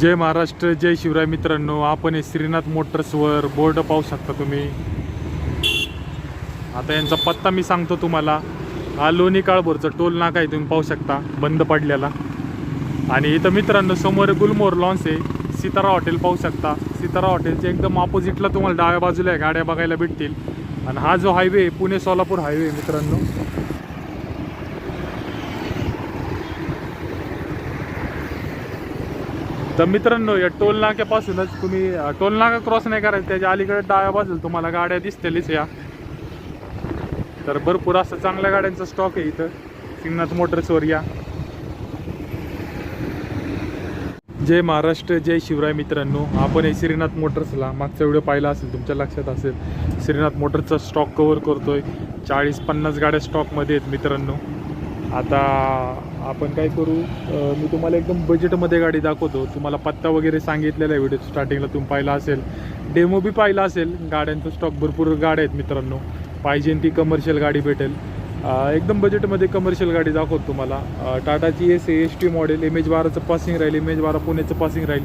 जय महाराष्ट्र जय शिवराय मित्रांनो. आपण हे श्रीनाथ मोटर्सवर बोर्ड पाहू शकता तुम्ही. आता यांचा पत्ता मी सांगतो तुम्हाला. हा लोणी काळभोरचा टोल नाका आहे तुम्ही पाहू शकता बंद पडलेला. आणि इथं मित्रांनो समोर गुलमोर लॉन्स आहे. सितारा हॉटेल पाहू शकता. सितारा हॉटेलच्या एकदम ऑपोजिटला तुम्हाला डाव्या बाजूला आहे गाड्या बघायला भेटतील. आणि हा जो हायवे पुणे सोलापूर हायवे मित्रांनो. तर मित्रांनो या टोल नाक्यापासूनच तुम्ही टोलनाका टोल नाका क्रॉस नाही करायचं त्याच्या अलीकडे डाव्या बाजूला तुम्हाला गाड्या दिसतेलीच या. तर भरपूर असं चांगल्या गाड्यांचा स्टॉक आहे इथं. सिंगनाथ मोटर्सवर या. जय महाराष्ट्र जय शिवराय मित्रांनो. आपण हे श्रीनाथ मोटर्सला मागचा व्हिडिओ पाहिला असेल तुमच्या लक्षात असेल. श्रीनाथ मोटर्सचा स्टॉक कवर करतोय. चाळीस पन्नास गाड्या स्टॉकमध्ये आहेत मित्रांनो. आता आपण काय करू? मी तुम्हाला एकदम बजेटमध्ये गाडी दाखवतो. तुम्हाला पत्ता वगैरे सांगितलेला आहे व्हिडिओ स्टार्टिंगला तुम्ही पाहिला असेल. डेमो बी पाहिला असेल. गाड्यांचा स्टॉक भरपूर गाड्या आहेत मित्रांनो. पाहिजे ती कमर्शियल गाडी भेटेल. एकदम बजेटमध्ये कमर्शियल गाडी दाखवतो तुम्हाला. टाटाची S S T model M H बाराचं passing राहील एम एच बारा पुण्याचं पासिंग राहील.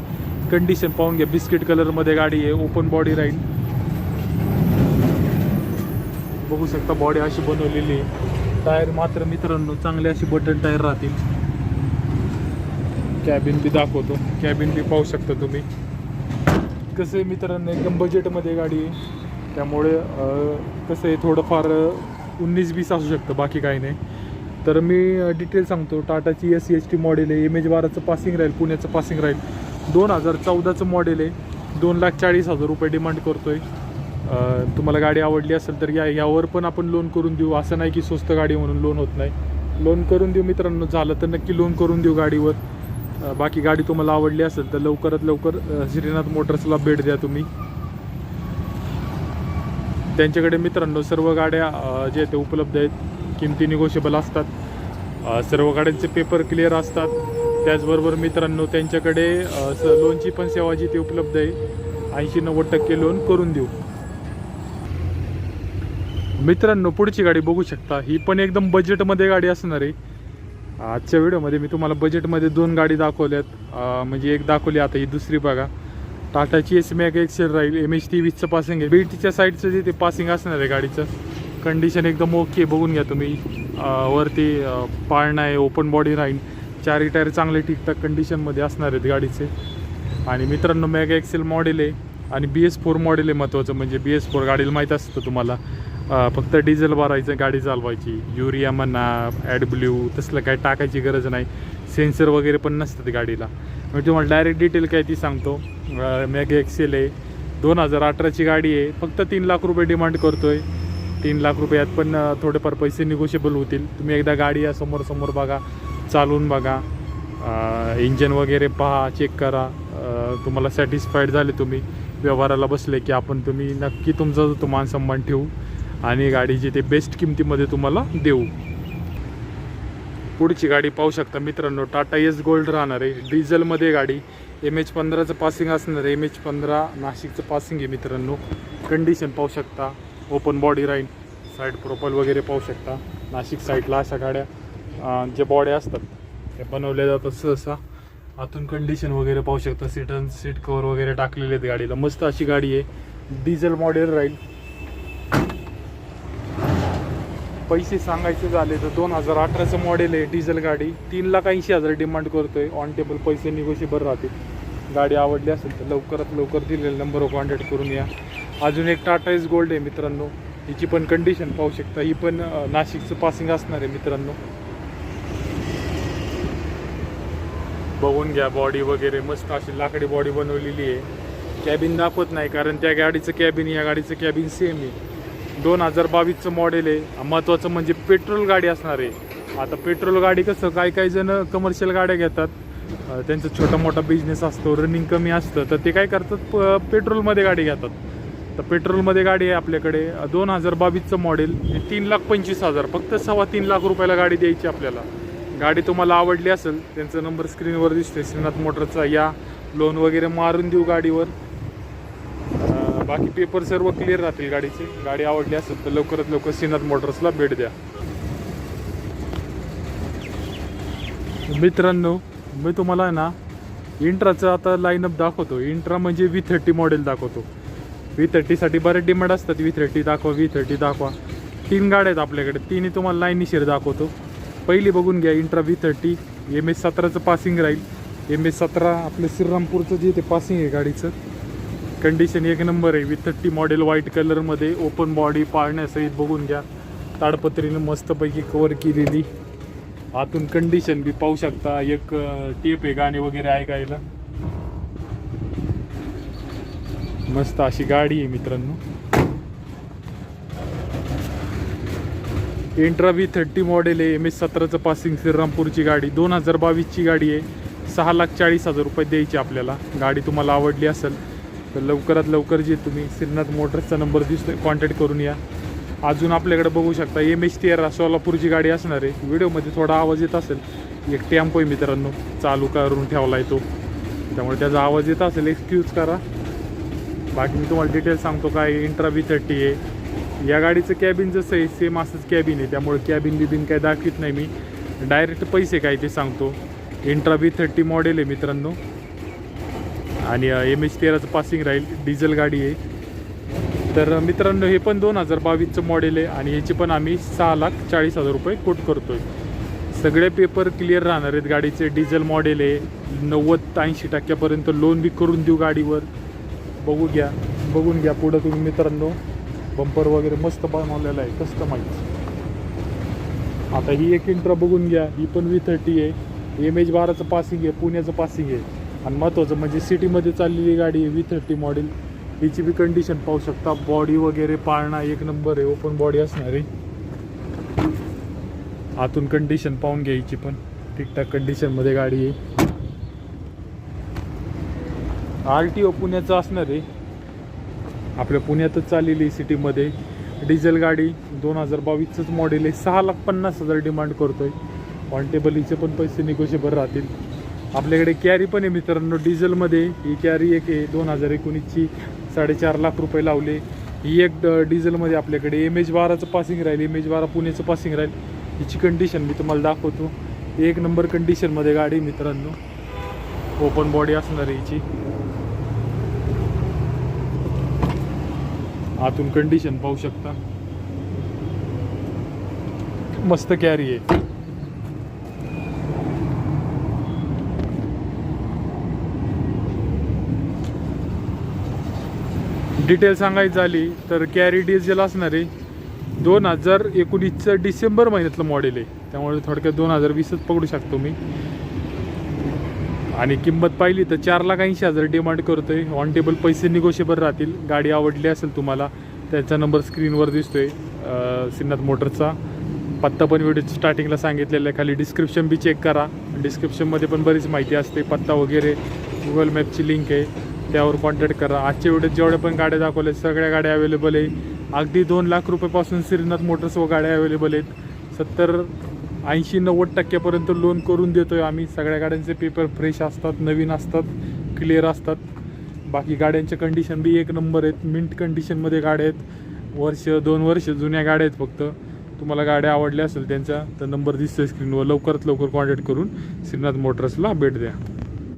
कंडिशन पाहून घ्या. बिस्किट कलरमध्ये गाडी आहे. ओपन बॉडी राहील. बघू शकता बॉडी अशी बनवलेली आहे. टायर मात्र मित्रांनो चांगले असे बटन टायर राहतील. कॅबिन बी दाखवतो. कॅबिन बी पाहू शकता तुम्ही. कसं आहे मित्रांनो एकदम बजेटमध्ये गाडी आहे. त्यामुळे कसं आहे थोडंफार उन्नीस बीस असू शकतं बाकी काही नाही. तर मी डिटेल सांगतो. टाटाची S C S T model आहे. एम एच बाराचं पासिंग राहील पुण्याचं पासिंग राहील दोन हजार चौदाचं मॉडेल आहे. दोन लाख चाळीस हजार रुपये डिमांड करतो आहे तुम्हाला गाडी आवडली असेल तर या यावर पण आपण लोन करून देऊ. असं नाही की स्वस्त गाडी म्हणून लोन होत नाही. लोन करून देऊ मित्रांनो झालं तर नक्की लोन करून देऊ गाडीवर. बाकी गाडी तुम्हाला आवडली असेल तर लवकरात लवकर श्रीनाथ मोटर्सला भेट द्या तुम्ही. त्यांच्याकडे मित्रांनो सर्व गाड्या जे ते उपलब्ध आहेत. किमती निगोशिएबल असतात. सर्व गाड्यांचे पेपर क्लिअर असतात. त्याचबरोबर मित्रांनो त्यांच्याकडे स- लोनची पण सेवा जी ती उपलब्ध आहे. ऐंशी नव्वद टक्के लोन करून देऊ. मित्रांनो पुढची गाडी बघू शकता. ही पण एकदम बजेटमध्ये गाडी असणार आहे. आजच्या व्हिडिओमध्ये मी तुम्हाला बजेटमध्ये दोन गाडी दाखवल्यात. म्हणजे एक दाखवली आता ही दुसरी बघा. टाटाची एस मॅग एक्सेल राहील एम एच टी वीसचं पासिंग आहे. बीटीच्या साईडचं जे ते पासिंग असणार आहे गाडीचं. कंडिशन एकदम ओके बघून घ्या तुम्ही. वरती पाळणं आहे ओपन बॉडी राहील. चारही टायर चांगले ठीकठाक कंडिशनमध्ये असणार आहेत गाडीचे. आणि मित्रांनो मॅग एक्सेल मॉडेल आहे. आणि बी एस फोर मॉडेल आहे महत्त्वाचं म्हणजे बी एस फोर गाडीला माहीत असतं तुम्हाला. फक्त डिझेल भरायचं गाडी चालवायची युरिया म्हणा ॲड ब्ल्यू तसलं काय टाकायची गरज नाही. सेन्सर वगैरे पण नसतात गाडीला. मी तुम्हाला डायरेक्ट डिटेल काय ती सांगतो. मॅगे एक्सेल आहे. दोन हजार अठराची गाडी आहे. फक्त तीन लाख रुपये डिमांड करतो आहे तीन लाख रुपयात पण थोडेफार पैसे निगोशिएबल होतील. तुम्ही एकदा गाडी या समोर समोर बघा. चालवून बघा. इंजन वगैरे पहा चेक करा. तुम्हाला सॅटिस्फाईड झाले तुम्ही. व्यवहाराला बसले की आपण तुम्ही नक्की तुमचा जो तो मान सन्मान ठेवू. आणि गाडीची ते बेस्ट किमतीमध्ये तुम्हाला देऊ. पुढची गाडी पाहू शकता मित्रांनो टाटा एस गोल्ड राहणार आहे. डिझेलमध्ये गाडी. एम एच पंधराचं पासिंग असणार आहे. एम एच पंधरा नाशिकचं पासिंग आहे मित्रांनो. कंडिशन पाहू शकता. ओपन बॉडी राहील. साईड प्रोफाईल वगैरे पाहू शकता. नाशिक साईडला अशा गाड्या जे ज्या बॉड्या असतात त्या बनवल्या जातात सहसा. आतून कंडिशन वगैरे पाहू शकता. सीट सीट कवर वगैरे टाकलेले आहेत गाडीला. मस्त अशी गाडी आहे. डिझेल मॉडेल राहील. पैसे सांगायचे झाले तर दोन हजार अठराचं मॉडेल आहे डिझेल गाडी. तीन लाख ऐंशी हजार डिमांड करतो आहे ऑन टेबल पैसे निगोशिएबल राहतील. गाडी आवडली असेल तर लवकरात लवकर दिलेल्या नंबरवर कॉन्टॅक्ट करून या. अजून एक टाटा इज गोल्ड आहे मित्रांनो. हिची पण कंडिशन पाहू शकता. ही पण नाशिकचं पासिंग असणार आहे मित्रांनो. बघून घ्या बॉडी वगैरे. मस्त अशी लाकडी बॉडी बनवलेली आहे. कॅबिन दाखवत नाही कारण त्या गाडीचं कॅबिन या गाडीचं कॅबिन सेम आहे. दोन हजार बावीसचं मॉडेल आहे. महत्त्वाचं म्हणजे पेट्रोल गाडी असणार आहे. आता पेट्रोल गाडी कसं काही काही जण कमर्शियल गाड्या घेतात. त्यांचा छोटा मोठा बिझनेस असतो रनिंग कमी असतं तर ते काय करतात? प पेट्रोलमध्ये गाडी घेतात. तर पेट्रोलमध्ये गाडी आहे आपल्याकडे. दोन हजार बावीसचं मॉडेल हे तीन लाख पंचवीस हजार फक्त सव्वा तीन लाख रुपयाला गाडी द्यायची आपल्याला. गाडी तुम्हाला आवडली असेल त्यांचा नंबर स्क्रीनवर दिसतोय. श्रीनाथ मोटरचा या लोन वगैरे मारून देऊ गाडीवर. बाकी पेपर सर्व क्लिअर राहतील गाडीचे. गाडी आवडली असेल तर लवकरात लवकर सिनाथ मोटर्सला भेट द्या. मित्रांनो मी तुम्हाला ना इंट्राचं आता लाईनअप दाखवतो. इंट्रा म्हणजे व्ही थर्टी मॉडेल दाखवतो. व्ही थर्टीसाठी बरेच डिमांड असतात. व्ही थर्टी दाखवा व्ही थर्टी दाखवा. तीन गाड्या आहेत आपल्याकडे. तिन्ही तुम्हाला लाईनीशीर दाखवतो. पहिली बघून घ्या Intra V thirty M S सतराचं passing राहील. एम एस सतरा आपलं श्रीरामपूरचं जे ते पासिंग आहे गाडीचं. कंडिशन एक नंबर आहे. वी थर्टी मॉडेल व्हाईट कलरमध्ये ओपन बॉडी पाळण्यासहित बघून घ्या. ताडपत्रीनं मस्तपैकी कवर केलेली. आतून कंडिशन बी पाहू शकता. एक टेप आहे गाणे वगैरे ऐकायला. मस्त अशी गाडी आहे मित्रांनो. इंट्रा व्ही थर्टी मॉडेल आहे. एम एस सतराचं पासिंग श्रीरामपूरची गाडी. दोन हजार बावीसची गाडी आहे. सहा लाख चाळीस हजार रुपये द्यायची आपल्याला. गाडी तुम्हाला आवडली असेल तर लवकरात लवकर जे तुम्ही श्रीनाथ मोटर्सचा नंबर दिसतोय कॉन्टॅक्ट करून या. अजून आपल्याकडे बघू शकता एम एच तेरा सोलापूरची गाडी असणार आहे. व्हिडिओमध्ये थोडा आवाज येत असेल. एक टेम्पो आहे मित्रांनो चालू करून ठेवला आहे तो. त्यामुळे त्याचा आवाज येत असेल एक्सक्यूज करा. बाकी मी तुम्हाला डिटेल सांगतो काय इंट्रा व्ही थर्टी आहे. या गाडीचं कॅबिन जसं आहे सेम असंच कॅबिन आहे. त्यामुळे कॅबिन बिबिन काय दाखवित नाही मी. डायरेक्ट पैसे काय ते सांगतो. इंट्रा व्ही थर्टी मॉडेल आहे मित्रांनो. आणि एम एच तेराचं पासिंग राहील. डिझेल गाडी आहे. तर मित्रांनो हे पण दोन हजार बावीसचं मॉडेल आहे आणि ह्याची पण आम्ही सहा लाख चाळीस हजार रुपये कोट करतो आहे सगळे पेपर क्लिअर राहणार आहेत गाडीचे. डिझेल मॉडेल आहे. नव्वद ऐंशी टक्क्यापर्यंत लोन बी करून देऊ गाडीवर. बघू घ्या. बघून घ्या पुढं तुम्ही मित्रांनो. बंपर वगैरे मस्त बनवलेला आहे. कस्टमाइज आता ही एक इंट्रा बघून घ्या. ही पण वी थर्टी आहे. एम एच बाराचं पासिंग आहे. पुण्याचं पासिंग आहे. आणि महत्त्वाचं म्हणजे सिटीमध्ये चाललेली गाडी आहे वी थर्टी मॉडेल हिची बी कंडिशन पाहू शकता. बॉडी वगैरे पाळणा एक नंबर आहे. ओपन बॉडी असणार आहे. आतून कंडिशन पाहून घ्यायची पण. ठीकठाक कंडिशनमध्ये गाडी आहे. आर टी ओ पुण्याचं असणार आहे. आपल्या पुण्यातच चाललेली सिटीमध्ये. डिझेल गाडी दोन हजार बावीसचंच मॉडेल आहे. सहा लाख पन्नास हजार डिमांड करतोय. आहे टेबल हिचे पण पैसे निगोशिएबल राहतील. आपल्याकडे कॅरी पण आहे मित्रांनो. डिझेलमध्ये ही कॅरी एक आहे. दोन हजार एकोणीसची साडेचार लाख रुपये लावले. ही एक ड- डिझेलमध्ये आपल्याकडे एम एच बाराचं पासिंग राहील. एम एच बारा पुण्याचं पासिंग राहील. हिची कंडिशन मी तुम्हाला दाखवतो. एक नंबर कंडिशनमध्ये गाडी आहे मित्रांनो. ओपन बॉडी असणार आहे हिची. आतून कंडिशन पाहू शकता. मस्त कॅरी आहे. डिटेल सांगायची झाली तर कॅरी डिझेल असणार आहे. दोन हजार एकोणीसचं डिसेंबर महिन्यातलं मॉडेल आहे. त्यामुळे थोडक्यात दोन हजार वीसच पकडू शकतो मी. आणि किंमत पाहिली तर चार लाख ऐंशी हजार डिमांड करतो आहे ऑन टेबल पैसे निगोशिएबल राहतील. गाडी आवडली असेल तुम्हाला त्याचा नंबर स्क्रीनवर दिसतो आहे सिन्नाथ मोटरचा पत्ता पण व्हिडिओ स्टार्टिंगला सांगितलेला आहे. खाली डिस्क्रिप्शन बी चेक करा. डिस्क्रिप्शनमध्ये पण बरीच माहिती असते. पत्ता वगैरे गुगल मॅपची लिंक आहे. त्यावर कॉन्टॅक्ट करा. आजच्या व्हिडिओत जेवढ्या पण गाड्या दाखवल्या सगळ्या गाड्या अवेलेबल आहे. अगदी दोन लाख रुपयापासून श्रीनाथ मोटर्स व गाड्या अवेलेबल आहेत. सत्तर ऐंशी नव्वद टक्क्यापर्यंत लोन करून देतोय आम्ही. सगळ्या गाड्यांचे पेपर फ्रेश असतात नवीन असतात क्लिअर असतात. बाकी गाड्यांच्या कंडिशन बी एक नंबर आहेत. मिंट कंडिशनमध्ये गाड्या आहेत. वर्ष दोन वर्ष जुन्या गाड्या आहेत फक्त. तुम्हाला गाड्या आवडल्या असेल त्यांच्या तर नंबर दिसतोय स्क्रीनवर लवकरात लवकर कॉन्टॅक्ट करून श्रीनाथ मोटर्सला भेट द्या.